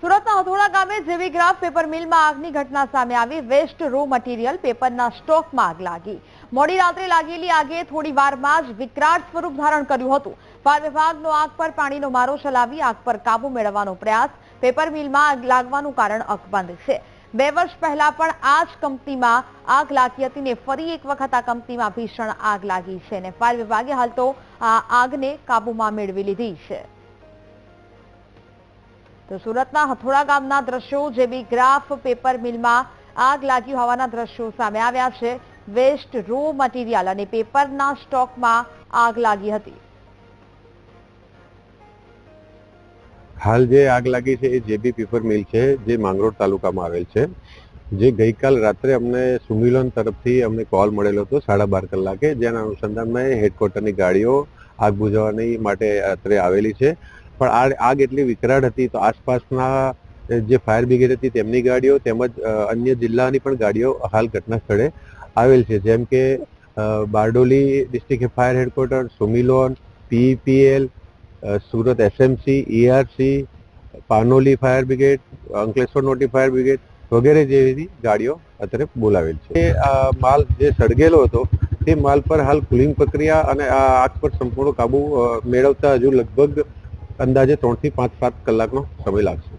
સુરતના હથોડા ગામે જેવી પેપર મિલમાં આગની ઘટના સામે આવી. વેસ્ટ રો મટીરિયલ પેપરના સ્ટોકમાં આગ લાગી. મોડી રાત્રે લાગેલી આગે થોડી વારમાં જ વિકરાળ સ્વરૂપ ધારણ કર્યું હતું. ફાયર વિભાગનો આગ પર પાણીનો મારો ચલાવી આગ પર કાબુ મેળવવાનો પ્રયાસ પેપર મિલમાં આગ લાગવાનું કારણ અકબંધ છે. બે વર્ષ પહેલા પણ આ જ કંપનીમાં આગ લાગી હતી ને ફરી એક વખત આ કંપનીમાં ભીષણ આગ લાગી છે ને ફાયર વિભાગે હાલ તો આ આગને કાબુમાં મેળવી લીધી છે. તો સુરતના હથોડા ગામના દ્રશ્યો જેવી ગ્રાફ પેપર મિલમાં આગ લાગી હોવાના દ્રશ્યો સામે આવ્યા છે. વેસ્ટ રો મટીરિયલ અને પેપરના સ્ટોકમાં આગ લાગી હતી. હાલ જે આગ લાગી છે એ જેબી પેપર મિલ છે, જે માંગરોળ તાલુકામાં આવેલ છે, જે ગઈકાલ રાત્રે અમને સુમિલોન તરફથી અમને કોલ મળેલો હતો સાડા બાર કલાકે. જેના અનુસંધાનમાં હેડક્વાર્ટરની ગાડીઓ આગ બુઝાવવાની માટે રાત્રે આવેલી છે. પણ આ આગ એટલી વિકરાળ હતી તો આસપાસના જે ફાયર બ્રિગેડ હતી તેમની ગાડીઓ તેમજ અન્ય જિલ્લાની પણ ગાડીઓ હાલ ઘટના સ્થળે આવેલ છે. જેમ કે Bardoli district fire headquarter, Sumilon PEPL Surat SMC, ERC, Panoli fire brigade, Ankleshwar naughty fire brigade વગેરે જેવી ગાડીઓ અત્યારે બોલાવેલ છે. એ માલ જે સળગેલો હતો તે માલ પર હાલ કુલિંગ પ્રક્રિયા અને આ આગ પર સંપૂર્ણ કાબુ મેળવતા હજુ લગભગ અંદાજે ત્રણથી પાંચ સાત કલાકનો સમય લાગશે.